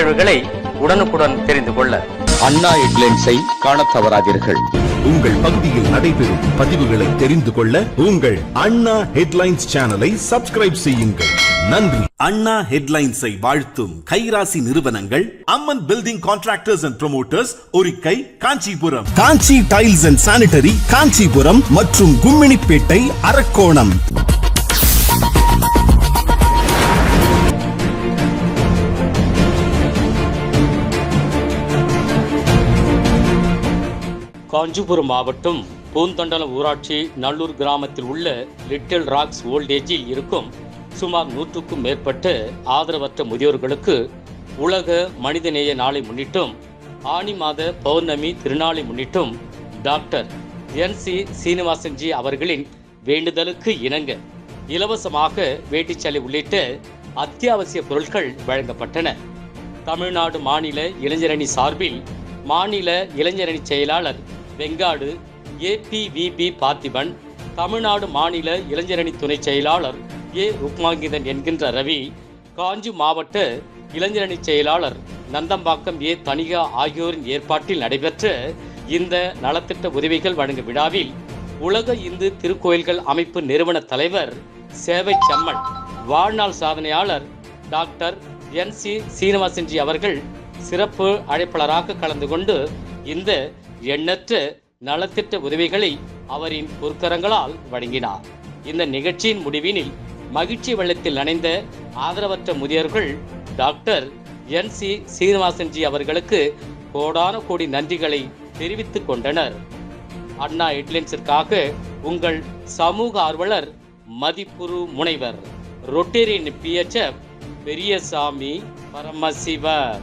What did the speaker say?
நிகழ்வுகளை உடனுக்குடன் தெரிந்து கொள்ள. அண்ணா ஹெட்லைன்ஸை காணத் தவறாதீர்கள். உங்கள் பகுதியில் நடைபெறும் பதிவுகளை தெரிந்து கொள்ள உங்கள் அண்ணா ஹெட்லைன்ஸ் சேனலை சப்ஸ்கிரைப் செய்யுங்கள். நன்றி. அண்ணா ஹெட்லைன்ஸை வாழ்த்தும் கைராசி நிறுவனங்கள் Amman building contractors and promoters Orikkai Kanchipuram. Kanchi tiles and sanitary Kanchipuram மற்றும் கும்மிணிப்பேட்டை அரக்கோணம். காஞ்சிபுரம் மாவட்டம் பூந்தண்டலம் ஊராட்சி நல்லூர் கிராமத்தில் உள்ள லிட்டில் ராக்ஸ் ஓல்டேஜில் இருக்கும் சுமார் நூற்றுக்கும் மேற்பட்ட ஆதரவற்ற முதியோர்களுக்கு உலக மனிதநேய நாளை முன்னிட்டும் ஆனி மாத பௌர்ணமி திருநாளை முன்னிட்டும் டாக்டர் என் சி சீனிவாசன்ஜி அவர்களின் வேண்டுதலுக்கு இணங்க இலவசமாக வேட்டிச்சாலை உள்ளிட்ட அத்தியாவசிய பொருட்கள் வழங்கப்பட்டன. தமிழ்நாடு மாநில இளைஞரணி சார்பில் மாநில இளைஞரணி செயலாளர் வெங்காடு ஏபிவிபி பார்த்திபன் தமிழ்நாடு மாநில இளைஞரணி துணை செயலாளர் ஏ ருக்மாங்கிதன் என்கின்ற ரவி காஞ்சி மாவட்ட இளைஞரணி செயலாளர் நந்தம்பாக்கம் ஏ தனிகா ஆகியோரின் ஏற்பாட்டில் நடைபெற்ற இந்த நலத்திட்ட உதவிகள் வழங்கும் விழாவில் உலக இந்து திருக்கோயில்கள் அமைப்பு நிறுவன தலைவர் சேவை செம்மன் வாழ்நாள் சாதனையாளர் டாக்டர் என் சி சீனிவாசன்ஜி அவர்கள் சிறப்பு அழைப்பாளராக கலந்து கொண்டு இந்த எண்ணற்ற நலத்திட்ட உதவிகளை அவரின் பொற்கரங்களால் வழங்கினார். இந்த நிகழ்ச்சியின் முடிவினில் மகிழ்ச்சி வெள்ளத்தில் நனைந்த ஆதரவற்ற முதியோர்கள் டாக்டர் என் சி சீனிவாசன்ஜி அவர்களுக்கு கோடான கோடி நன்றிகளை தெரிவித்துக் கொண்டனர். அண்ணா ஹெட்லைன்ஸிற்காக உங்கள் சமூக ஆர்வலர் மதிப்புரு முனைவர் ரொட்டேரியன் பிஎச்எஃப் பெரியசாமி பரமசிவர்